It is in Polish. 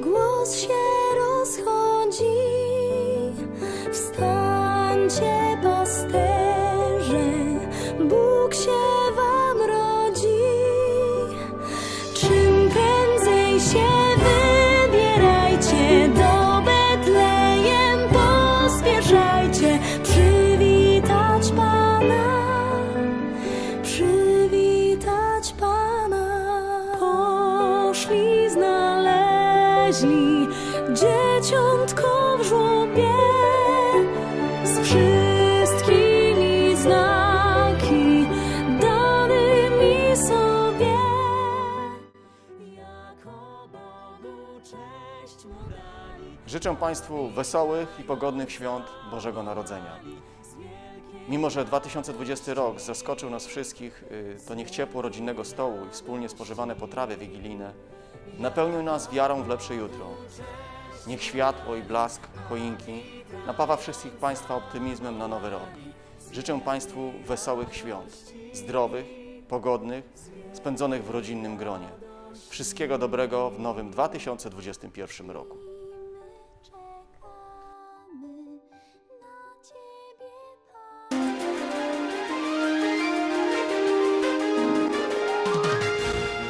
głos się rozchodzi. Wstańcie, pasterze, Bóg się wam rodzi. Czym prędzej się wybierajcie. Znaleźli dzieciątko w żłobie z wszystkimi znaki danymi sobie. Jako Bogu cześć mu dali. Życzę Państwu wesołych i pogodnych świąt Bożego Narodzenia. Mimo, że 2020 rok zaskoczył nas wszystkich, y, to niech ciepło rodzinnego stołu i wspólnie spożywane potrawy wigilijne napełnią nas wiarą w lepsze jutro. Niech światło i blask choinki napawa wszystkich Państwa optymizmem na nowy rok. Życzę Państwu wesołych świąt, zdrowych, pogodnych, spędzonych w rodzinnym gronie. Wszystkiego dobrego w nowym 2021 roku.